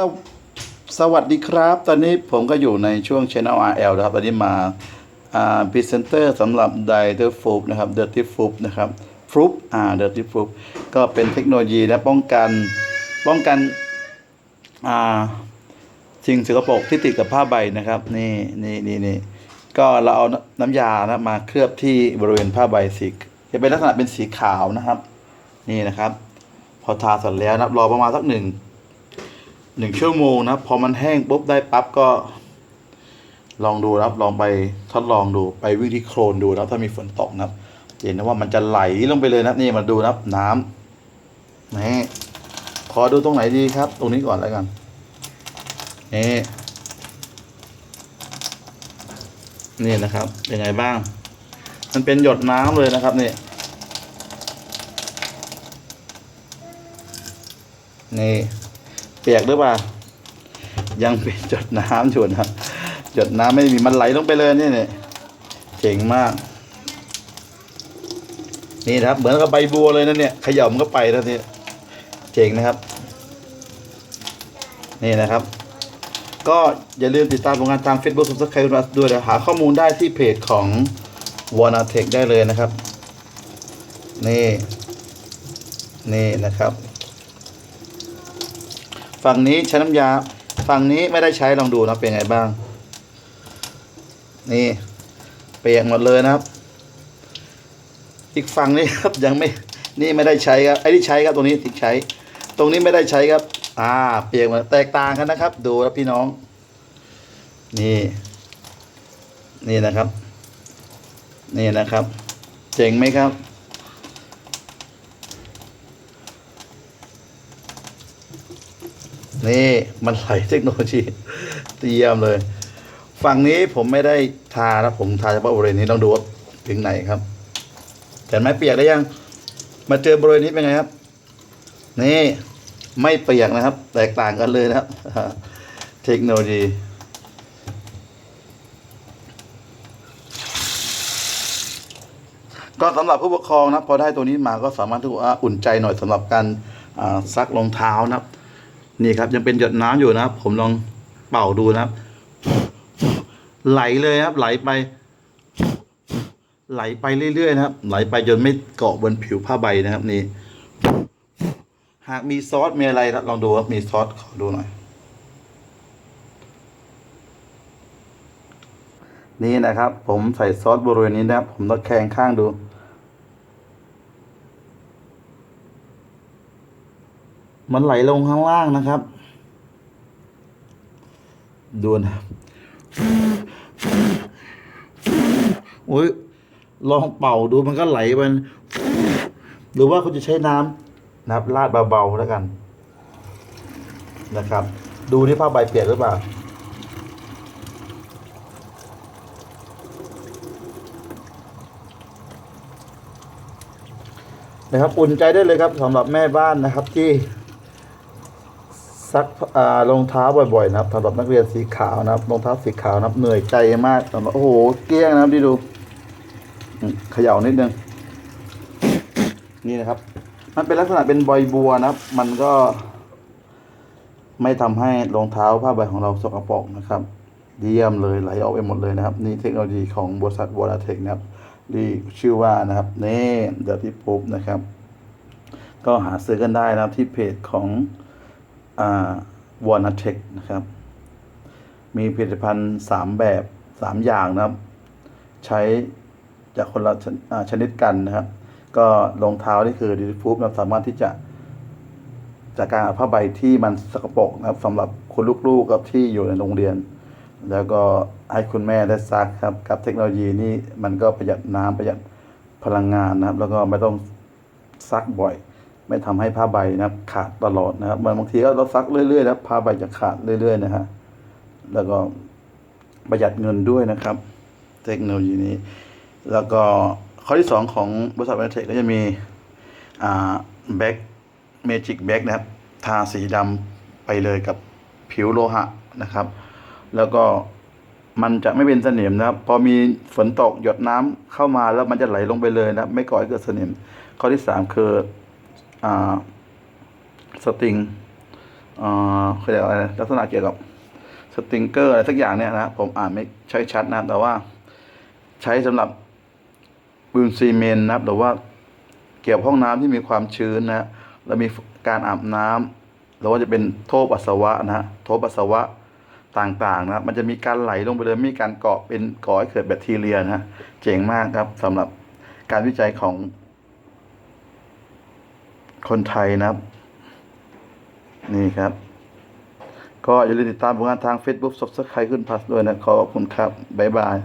สวสวัสดีครับ ตอนนี้ผมก็อยู่ในช่วง Channel RL นะครับ ตอนนี้มาอ่าพรีเซนเตอร์สำหรับ d i d e r f o o p นะครับ Dirty f o o p นะครับ f o o อ่า Dirty f o o p ก็เป็นเทคโนโลยีและป้องกันป้องกันอ่าสิ่งสกปรกที่ติดกับผ้าใบนะครับ นี่นี่นี่นี่ก็เราเอาน้ำยานะมาเคลือบที่บริเวณผ้าใบสีจะเป็นลักษณะเป็นสีขาวนะครับ นี่นะครับ พอทาเสร็จแล้วนะรอประมาณสักหนึ่ง หนึ่งชั่วโมงนะพอมันแห้งปุ๊บได้ปั๊บก็ ลองดูนะครับลองไปทดลองดูไปวิ่งที่โคลนดูนะถ้ามีฝนตกนะครับเห็นนะว่ามันจะไหลลงไปเลยนะนี่มาดูนะครับน้ำนี่ขอดูตรงไหนดีครับ ตรงนี้ก่อนแล้วกันนี่นี่นะครับยังไงบ้าง มันเป็นหยดน้ำเลยนะครับนี่นี่ ปียกหรือเปล่า ยังเป็นหยดน้ำอยู่นะหยดน้ำไม่มีมันไหลลงไปเลยนี่เนี่ยเจ๋งมาก นี่นะครับ เหมือนกับใบบัวเลยนะเนี่ยขย่ามันก็ไปแล้วเนี่ยเจ๋งนะครับ นี่นะครับ ก็อย่าลืมติดตามผลงานทาง Facebook Subscribe ด้วยนะหาข้อมูลได้ที่เพจของ w a n a t e c h ได้เลยนะครับ นี่ นี่นะครับ ฝั่งนี้ใช้น้ำยา ฝั่งนี้ไม่ได้ใช้ลองดูนะเป็นไงบ้าง นี่เปียกหมดเลยนะครับ อีกฝั่งนี้ครับยังไม่นี่ไม่ได้ใช้ครับไอ้ที่ใช้ครับตรงนี้ที่ใช้ ตรงนี้ไม่ได้ใช้ครับ อ่า เปียกหมดแตกต่างกันนะครับ ดูแล้วพี่น้อง นี่ นี่นะครับ นี่นะครับ เจ๋งไหมครับ นี่มันไหลเทคโนโลยีเตรียมเลย ฝั่งนี้ผมไม่ได้ทานะผมทาเฉพาะบริเวณนี้ต้องดูว่าถึงไหนครับเห็นไหมเปียกได้ยัง มาเจอบริเวณนี้เป็นไงครับ นี่ไม่เปียกนะครับ แตกต่างกันเลยนะครับ เทคโนโลยีก็สำหรับผู้ปกครองนะพอได้ตัวนี้มาก็สามารถที่ว่าอุ่นใจหน่อยสำหรับการซักรองเท้านะครับ นี่ครับยังเป็นหยดน้ำอยู่นะครับ ผมลองเป่าดูนะครับ ไหลเลยครับ ไหลไป ไหลไปเรื่อยๆนะครับ ไหลไปจนไม่เกาะบนผิวผ้าใบนะครับ นี่ หากมีซอสมีอะไรนะลองดูครับมีซอสขอดูหน่อย นี่นะครับ ผมใส่ซอสบริเวณนี้นะครับ ผมตะแคงข้างดู มันไหลลงข้างล่างนะครับ ดูนะโอ้ยลองเป่าดูมันก็ไหลมัน หรือว่าคุณจะใช้น้ำนะครับลาดเบาๆแล้วกัน นะครับ ดูที่ผ้าใบเปียกหรือเปล่านะครับอุ่นใจได้เลยครับสำหรับแม่บ้านนะครับที่ ซักรองเท้าบ่อยๆนะครับสำหรับนักเรียนสีขาวนะครับรองเท้าสีขาวนะครับ เหนื่อยใจมากสำหรับโอ้โหเกลี้ยงนะครับดีดูเขย่านิดนึงนี่นะครับ มันเป็นลักษณะเป็นใบบัวนะครับ มันก็ ไม่ทำให้รองเท้าผ้าใบของเราสกปรกนะครับเยี่ยมเลยไหลออกไปหมดเลยนะครับ นี่เทคโนโลยีของบริษัทวอลเทคนะครับที่ชื่อว่านะครับนี่เดอร์ที่ปุ๊บนะครับ ก็หาซื้อกันได้นะครับที่เพจของ อ่าวอลเทคนะครับ มีผลิตภัณฑ์สามแบบสามอย่างนะครับ ใช้จากคนละชชนิดกันนะครับ ก็รองเท้านี่คือดิฟูปนะสามารถที่จะจากการเอาผ้าใบที่มันสกปรกนะครับสำหรับคุณลูกๆกับที่อยู่ในโรงเรียน แล้วก็ให้คุณแม่ได้ซักครับ กับเทคโนโลยีนี่มันก็ประหยัดน้ำประหยัดพลังงานนะครับ แล้วก็ไม่ต้องซักบ่อย ไม่ทำให้ผ้าใบนะครับขาดตลอดนะครับบางทีก็เราซักเรื่อยๆนะครับผ้าใบจะขาดเรื่อย ๆ นะฮะแล้วก็ประหยัดเงินด้วยนะครับ เทคโนโลยีนี้ แล้วก็ข้อที่สองของบริษัทเวทเทคก็จะมีอ่าแบ็กเมจิกแบ็กนะครับ ทาสีดำไปเลยกับผิวโลหะนะครับ แล้วก็มันจะไม่เป็นสนิมนะครับ พอมีฝนตกหยดน้ำเข้ามาแล้วมันจะไหลลงไปเลยนะ ไม่ก่อให้เกิดสนิม ข้อที่สามคือ สตริงเขาเรียกว่าอะไรลักษณะเกี่ยวกับสติงเกอร์อะไรสักอย่างเนี่ยนะผมอ่านไม่ใช่ชัดนะแต่ว่าใช้สำหรับปูนซีเมนต์นะครับหรือว่าเกี่ยวกับห้องน้ำที่มีความชื้นนะแล้วมีการอาบน้ำหรือว่าจะเป็นโถปัสสาวะนะฮะโถปัสสาวะต่างๆนะครับมันจะมีการไหลลงไปเลยมีการเกาะเป็นก่อให้เกิดแบคทีเรียนะฮะเจ๋งมากครับสำหรับการวิจัยของ คนไทยนะครับ นี่ครับ ก็อย่าลืมติดตามผลงานทาง Facebook Subscribe ขึ้นพัสด้วยนะ ขอบคุณครับ บ๊ายบาย